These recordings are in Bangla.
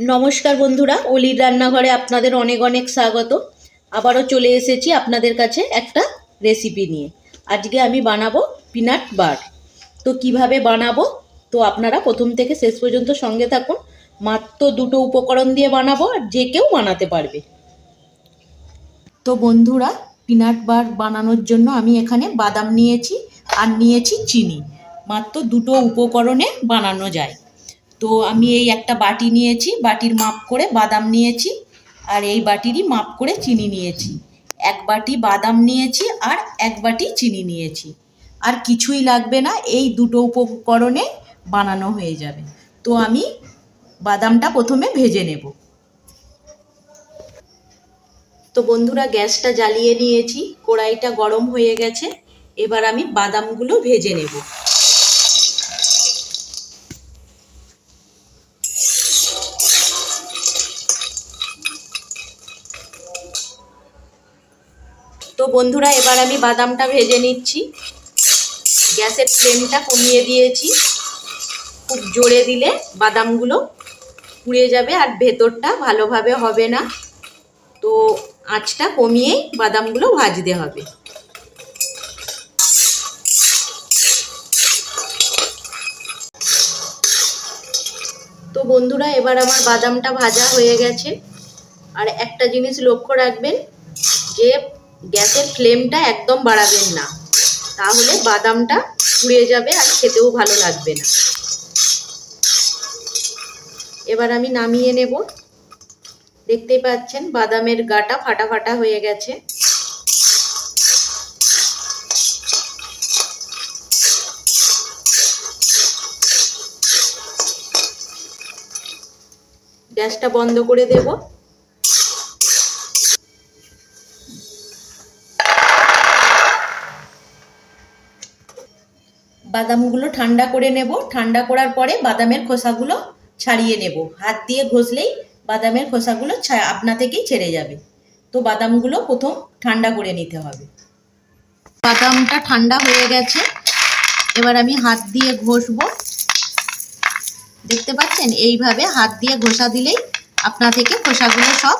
নমস্কার বন্ধুরা, অলির রান্নাঘরে আপনাদের অনেক অনেক স্বাগত। আবারও চলে এসেছি আপনাদের কাছে একটা রেসিপি নিয়ে। আজকে আমি বানাবো পিনাট বার তো কীভাবে বানাবো? তো আপনারা প্রথম থেকে শেষ পর্যন্ত সঙ্গে থাকুন। মাত্র দুটো উপকরণ দিয়ে বানাবো আর যে কেউ বানাতে পারবে। তো বন্ধুরা পিনাট বার বানানোর জন্য আমি এখানে বাদাম নিয়েছি আর নিয়েছি চিনি। মাত্র দুটো উপকরণে বানানো যায়। তো আমি এই একটা বাটি নিয়েছি, বাটির মাপ করে বাদাম নিয়েছি আর এই বাটিরই মাপ করে চিনি নিয়েছি। এক বাটি বাদাম নিয়েছি আর এক বাটি চিনি নিয়েছি। আর কিছুই লাগবে না, এই দুটো উপকরণে বানানো হয়ে যাবে। তো আমি বাদামটা প্রথমে ভেজে নেব। তো বন্ধুরা, গ্যাসটা জ্বালিয়ে নিয়েছি, কড়াইটা গরম হয়ে গেছে। এবার আমি বাদামগুলো ভেজে নেব। বন্ধুরা, এবার আমি বাদামটা ভেজে নিচ্ছি। গ্যাসের ফ্লেমটা কমিয়ে দিয়েছি। খুব জোরে দিলে বাদামগুলো পুড়ে যাবে আর ভেতরটা ভালোভাবে হবে না। তো আঁচটা কমিয়েই বাদামগুলো ভাজতে হবে। তো বন্ধুরা, এবার আমার বাদামটা ভাজা হয়ে গেছে। আর একটা জিনিস লক্ষ্য রাখবেন, যে গ্যাসের ফ্লেমটা একদম বাড়াবেন না। তাহলে বাদামটা পুড়ে যাবে আর খেতেও ভালো লাগবে না। এবার আমি নামিয়ে নেব। দেখতেই পাচ্ছেন বাদামের গাটা ফাটা ফাটা হয়ে গেছে। গ্যাসটা বন্ধ করে দেব। বাদামগুলো ঠান্ডা করে নেব। ঠান্ডা করার পরে বাদামের খোসাগুলো ছাড়িয়ে নেব। হাত দিয়ে ঘষলেই বাদামের খোসাগুলো আপনা থেকেই ছেড়ে যাবে। তো বাদামগুলো প্রথম ঠান্ডা করে নিতে হবে। বাদামটা ঠান্ডা হয়ে গেছে। এবার আমি হাত দিয়ে ঘষবো। দেখতে পাচ্ছেন? এইভাবে হাত দিয়ে ঘষা দিলেই আপনা থেকে খোসাগুলো সব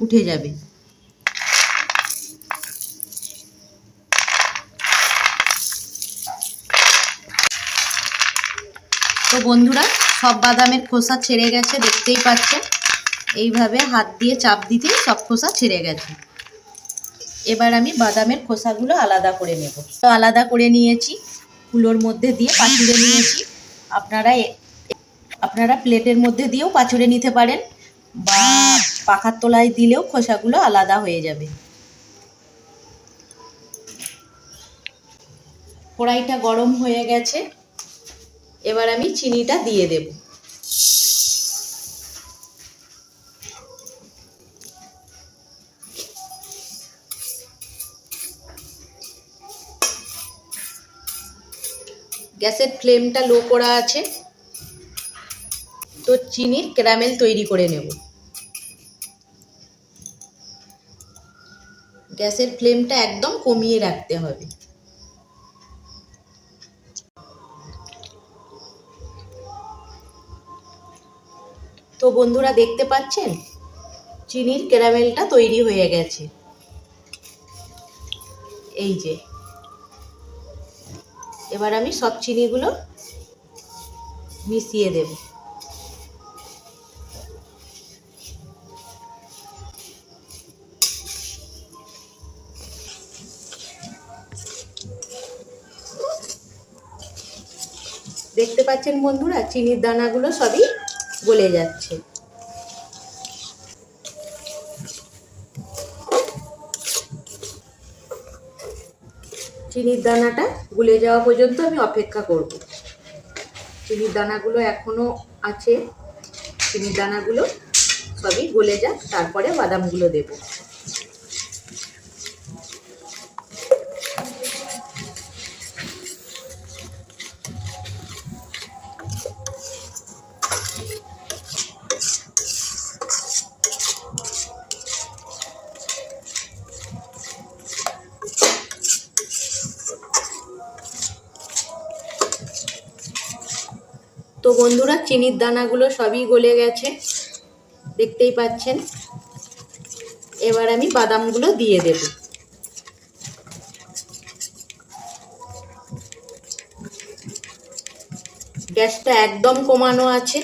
উঠে যাবে। তো বন্ধুরা, সব বাদামের খোসা ছেড়ে গেছে, দেখতেই পাচ্ছেন এইভাবে হাত দিয়ে চাপ দিতেই সব খোসা ছেড়ে গেছে। এবার আমি বাদামের খোসাগুলো আলাদা করে নেব। তো আলাদা করে নিয়েছি, কুলোর মধ্যে দিয়ে পাচুড়ে নিয়েছি। আপনারা আপনারা প্লেটের মধ্যে দিয়েও পাচুড়ে নিতে পারেন, বা পাখার তলায় দিলেও খোসাগুলো আলাদা হয়ে যাবে। কড়াইটা গরম হয়ে গেছে। এবার আমি চিনিটা দিয়ে দেব। গ্যাসের ফ্লেমটা লো করা আছে। তো চিনির ক্যারামেল তৈরি করে নেব। গ্যাসের ফ্লেমটা একদম কমিয়ে রাখতে হবে। তো বন্ধুরা দেখতে পাচ্ছেন? চিনির ক্যারামেলটা তৈরি হয়ে গেছে। এই যে। এবার আমি সব চিনিগুলো মিশিয়ে দেব। দেখতে পাচ্ছেন বন্ধুরা? চিনির দানাগুলো সবই গলে যাচ্ছে। চিনির দানাটা গুলে যাওয়া পর্যন্ত আমি অপেক্ষা করব। চিনির দানাগুলো এখনও আছে। চিনির দানাগুলো সবই গলে যাক, তারপরে বাদামগুলো দেব। বন্ধুরা, চিনির দানাগুলো সবই গলে গেছে। দেখতেই পাচ্ছেন। এবার আমি বাদামগুলো দিয়ে দেব। গ্যাসটা একদম কমানো আছে।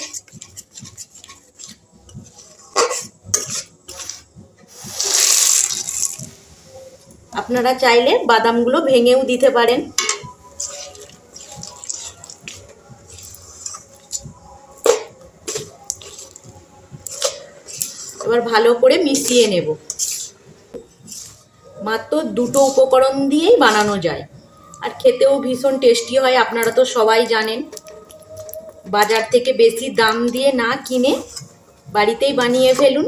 আপনারা চাইলে বাদামগুলো ভেঙেও দিতে পারেন। এবার ভালো করে মিশিয়ে নেব। মাত্র দুটো উপকরণ দিয়েই বানানো যায়। আর খেতেও ভীষণ টেস্টি হয়, আপনারা তো সবাই জানেন। বাজার থেকে বেশি দাম দিয়ে না কিনে বাড়িতেই বানিয়ে ফেলুন।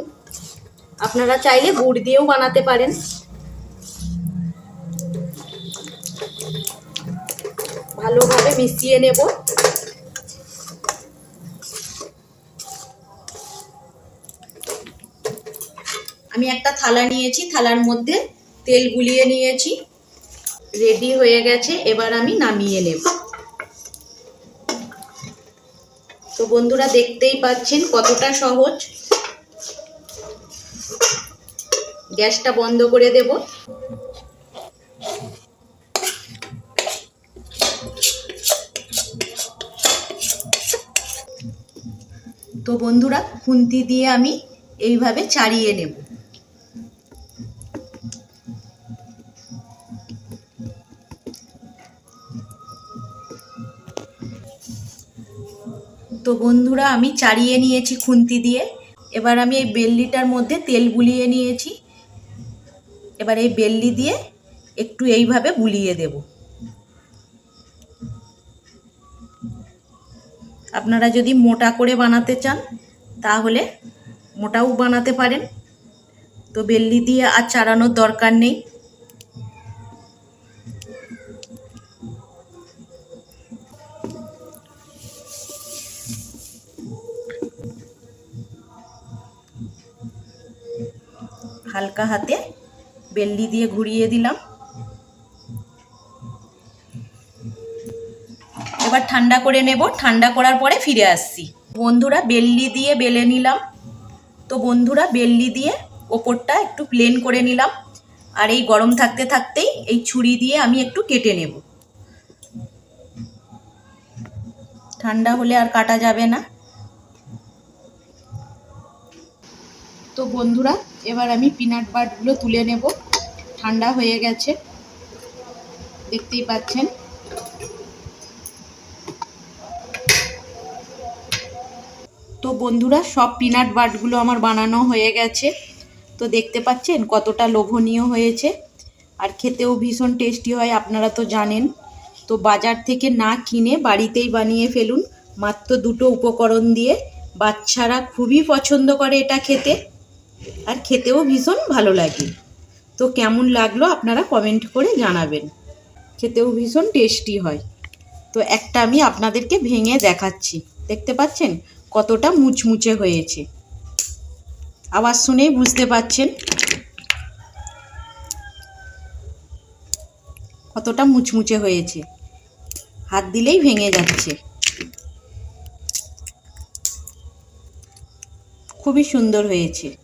আপনারা চাইলে গুড় দিয়েও বানাতে পারেন। ভালোভাবে মিশিয়ে নেব। আমি একটা থালা নিয়েছি, থালার মধ্যে তেল গুলিয়ে নিয়েছি। রেডি হয়ে গেছে, এবার আমি নামিয়ে নেব। তো বন্ধুরা দেখতেই পাচ্ছেন কতটা সহজ। গ্যাসটা বন্ধ করে দেব। তো বন্ধুরা, খুন্তি দিয়ে আমি এইভাবে ছাড়িয়ে নেব। তো বন্ধুরা, আমি চাড়িয়ে নিয়েছি খুন্তি দিয়ে। এবার আমি এই বেল্লিটার মধ্যে তেল গুলিয়ে নিয়েছি। এবার এই বেল্লি দিয়ে একটু এইভাবে গুলিয়ে দেব। আপনারা যদি মোটা করে বানাতে চান, তাহলে মোটাও বানাতে পারেন। তো বেল্লি দিয়ে আর চাড়ানোর দরকার নেই। হালকা হাতে বেল্লি দিয়ে ঘুরিয়ে দিলাম। এবার ঠান্ডা করে নেব। ঠান্ডা করার পরে ফিরে আসছি। বন্ধুরা, বেল্লি দিয়ে বেলে নিলাম। তো বন্ধুরা, বেল্লি দিয়ে ওপরটা একটু প্লেন করে নিলাম। আর এই গরম থাকতে থাকতেই এই ছুরি দিয়ে আমি একটু কেটে নেব। ঠান্ডা হলে আর কাটা যাবে না। তো বন্ধুরা, এবার আমি পিনাট বাটগুলো তুলে নেব। ঠান্ডা হয়ে গেছে। দেখতেই পাচ্ছেন। তো বন্ধুরা, সব পিনাট বাটগুলো আমার বানানো হয়ে গেছে। তো দেখতে পাচ্ছেন কতটা লোভনীয় হয়েছে। আর খেতেও ভীষণ টেস্টি হয়, আপনারা তো জানেন। তো বাজার থেকে না কিনে বাড়িতেই বানিয়ে ফেলুন। মাত্র দুটো উপকরণ দিয়ে। বাচ্চারা খুবই পছন্দ করে এটা খেতে। আর খেতেও ভীষণ ভালো লাগে। তো কেমন লাগল আপনারা কমেন্ট করে জানাবেন। খেতেও ভীষণ টেস্টি হয়। তো একটা আমি আপনাদেরকে ভেঙে দেখাচ্ছি। দেখতে পাচ্ছেন? কতটা মুচমুচে হয়েছে। আওয়াজ শুনেই বুঝতে পাচ্ছেন? কতটা মুচমুচে হয়েছে। হাত দিলেই ভেঙে যাচ্ছে। খুবই সুন্দর হয়েছে।